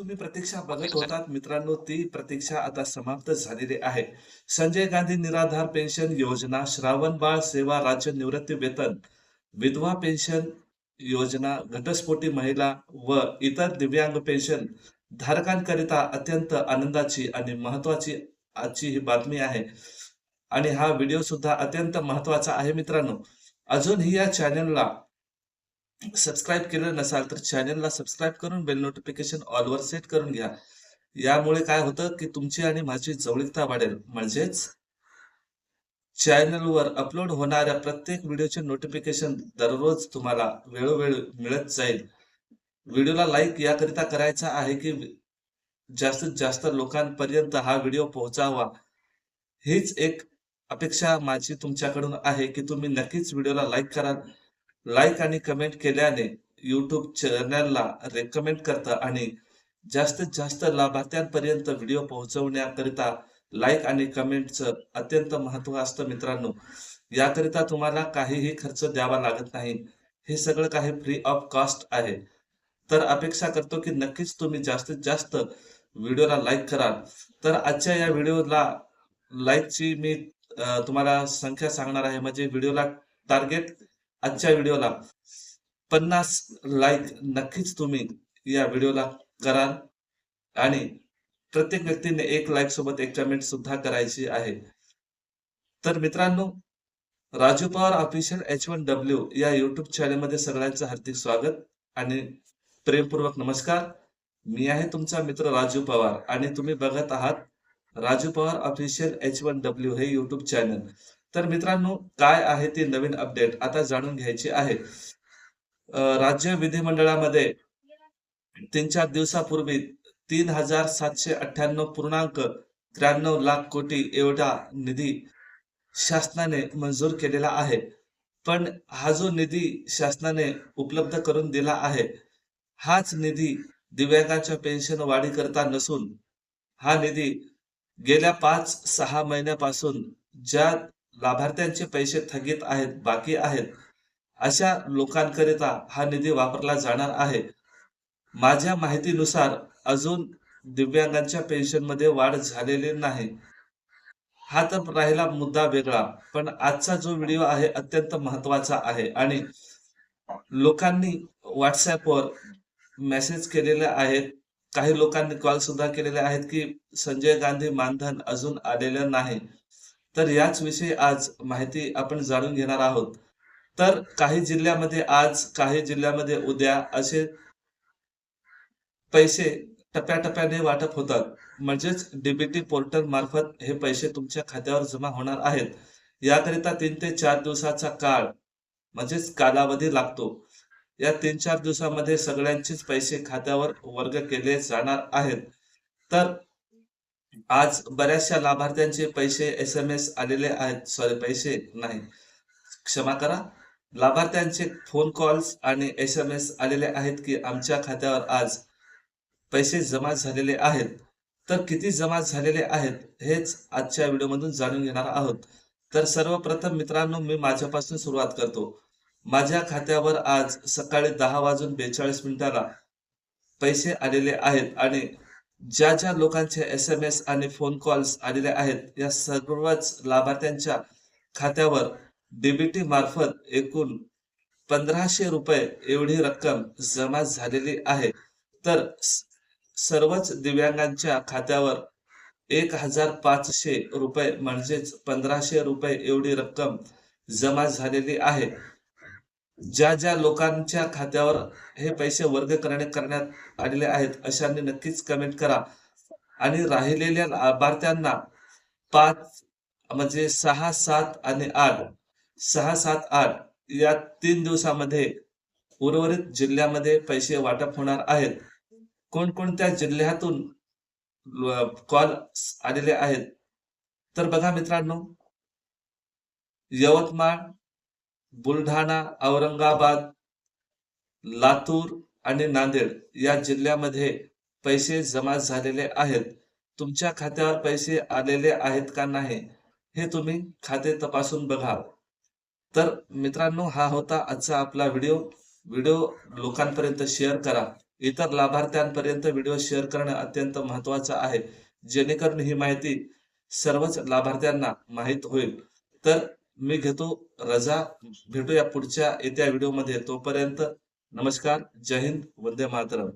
तुम्ही प्रतीक्षा बघत होतात मित्रांनो ती प्रतीक्षा आता समाप्त झालेली आहे. संजय गांधी निराधार पेन्शन योजना श्रावण बाळ सेवा राज्य निवृत्ती वेतन विधवा पेन्शन योजना घटस्फोटी महिला व इतर दिव्यांग पेन्शन धारकांकरिता अत्यंत आनंदाची आणि महत्वाची आजची ही बातमी आहे. आणि हा व्हिडिओ सुद्धा अत्यंत महत्त्वाचा आहे मित्रांनो. अजूनही या चॅनलला सबस्क्राईब केलं नसाल तर चॅनलला सबस्क्राईब करून बेल नोटिफिकेशन ऑलवर सेट करून घ्या. यामुळे काय होतं की तुमची आणि माझी जवळिकता वाढेल. म्हणजेच चॅनलवर अपलोड होणाऱ्या प्रत्येक व्हिडिओचे नोटिफिकेशन दररोज तुम्हाला वेळोवेळी मिळत जाईल. व्हिडिओला लाईक याकरिता करायचा आहे की जास्तीत जास्त लोकांपर्यंत हा व्हिडिओ पोहोचावा हीच एक अपेक्षा माझी तुमच्याकडून आहे की तुम्ही नक्कीच व्हिडिओला लाईक कराल. लाईक आणि कमेंट केल्याने युट्यूब चॅनलला रेकमेंड करतं आणि जास्तीत जास्त लाभार्थ्यांपर्यंत व्हिडिओ पोहोचवण्याकरिता लाईक आणि कमेंटचं अत्यंत महत्त्व असतं मित्रांनो. याकरिता तुम्हाला काहीही खर्च द्यावा लागत नाही. हे सगळं काही फ्री ऑफ कॉस्ट आहे. तर अपेक्षा करतो की नक्कीच तुम्ही जास्तीत जास्त व्हिडिओला लाईक कराल. तर आजच्या या व्हिडिओला लाईकची मी तुम्हाला संख्या सांगणार आहे. म्हणजे व्हिडिओला टार्गेट आजच्या व्हिडिओला. पन्नास लाईक नक्कीच तुम्ही या व्हिडिओला कराल. आणि प्रत्येक व्यक्तीने एक लाईक सोबत एक कमेंट सुद्धा करायची आहे. तर मित्रांनो Raju Pawar official H one W या युट्यूब चॅनलमध्ये सगळ्यांचं हार्दिक स्वागत आणि प्रेमपूर्वक नमस्कार. मी आहे तुमचा मित्र राजू पवार आणि तुम्ही बघत आहात Raju Pawar official H one W हे युट्यूब चॅनल तर मित्रांनो काय आहे ती नवीन अपडेट आता जाणून घ्यायची आहे. राज्य विधिमंडळामध्ये तीन चार दिवसापूर्वी तीन हजार सातशे अठ्ठ्याण्णव पूर्णांक त्र्याण्णव लाख कोटी एवढा निधी शासनाने मंजूर केलेला आहे. पण हा जो निधी शासनाने उपलब्ध करून दिला आहे हाच निधी दिव्यांगाच्या पेन्शन वाढी करता नसून हा निधी गेल्या पाच सहा महिन्यापासून ज्या लाभार्थ्यांचे पैसे थकीत आहेत बाकी आहेत अशा लोकांकरिता हा निधी वापरला जाणार आहे. माझ्या माहितीनुसार अजून दिव्यांगांच्या पेन्शनमध्ये वाढ झालेली नाही. हा तर राहिला मुद्दा वेगळा पण आजचा जो व्हिडिओ आहे अत्यंत महत्त्वाचा आहे आणि लोकांनी व्हॉट्सॲपवर मेसेज केलेले आहेत. काही लोकांनी कॉल सुद्धा केलेले आहेत की संजय गांधी मानधन अजून आलेलं नाही. तर याच विषयी आज माहिती आपण जाणून घेणार आहोत. तर काही जिल्ह्यामध्ये आज काही जिल्ह्यामध्ये उद्या असे पैसे टप्प्याटप्प्याने वाटप होतात. म्हणजेच डीबीटी पोर्टल मार्फत हे पैसे तुमच्या खात्यावर जमा होणार आहेत. याकरिता तीन ते चार दिवसाचा काळ म्हणजेच कालावधी लागतो. या तीन चार दिवसामध्ये सगळ्यांचेच पैसे खात्यावर वर्ग केले जाणार आहेत. तर आज बऱ्याचशा लाभार्थ्यांचे पैसे एस एम एस आलेले आहेत. सॉरी पैसे नाही. क्षमा करा. लाभार्थ्यांचे फोन कॉल्स आणि एस एम एस आलेले आहेत की आमच्या खात्यावर आज पैसे जमा झालेले आहेत. तर किती जमा झालेले आहेत हेच आजच्या व्हिडिओमधून जाणून घेणार आहोत. तर सर्वप्रथम मित्रांनो मी माझ्यापासून सुरुवात करतो. माझ्या खात्यावर आज सकाळी दहा वाजून बेचाळीस मिनिटाला पैसे आलेले आहेत आणि ज्या ज्या लोकांचे एस एम एस आणि फोन कॉल्स आलेले आहेत या सर्वच लाभार्थ्यांच्या खात्यावर डीबीटी मार्फत एकूण पंधराशे रुपये एवढी रक्कम जमा झालेली आहे. तर सर्वच दिव्यांगांच्या खात्यावर एक हजार पाचशे रुपये म्हणजेच पंधराशे रुपये एवढी रक्कम जमा झालेली आहे. ज्या ज्या लोकांच्या खात्यावर हे पैसे वर्ग करणे करण्यात आलेले आहेत अशांनी नक्कीच कमेंट करा. आणि राहिलेल्या लाभार्थ्यांना पाच म्हणजे सहा सात आणि आठ सहा सात आठ या तीन दिवसामध्ये उर्वरित जिल्ह्यामध्ये पैसे वाटप होणार आहेत. कोणकोणत्या जिल्ह्यातून कॉल आलेले आहेत? तर बघा मित्रांनो यवतमाळ बुलढाणा औरंगाबाद लातूर आणि नांदेड या जिल्ह्यामध्ये पैसे जमा झालेले आहेत. तुमच्या खात्यावर पैसे आलेले आहेत का नाही हे तुम्ही खाते तपासून बघा. तर मित्रांनो हा होता आजचा आपला व्हिडिओ. व्हिडिओ लोकांपर्यंत शेअर करा. इतर लाभार्थ्यांपर्यंत व्हिडिओ शेअर करणं अत्यंत महत्वाचं आहे. जेणेकरून ही माहिती सर्वच लाभार्थ्यांना माहीत होईल. तर मी घेतो रजा. भेटूया पुढच्या येत्या व्हिडिओमध्ये तोपर्यंत नमस्कार. जय हिंद. वंदे मातरम.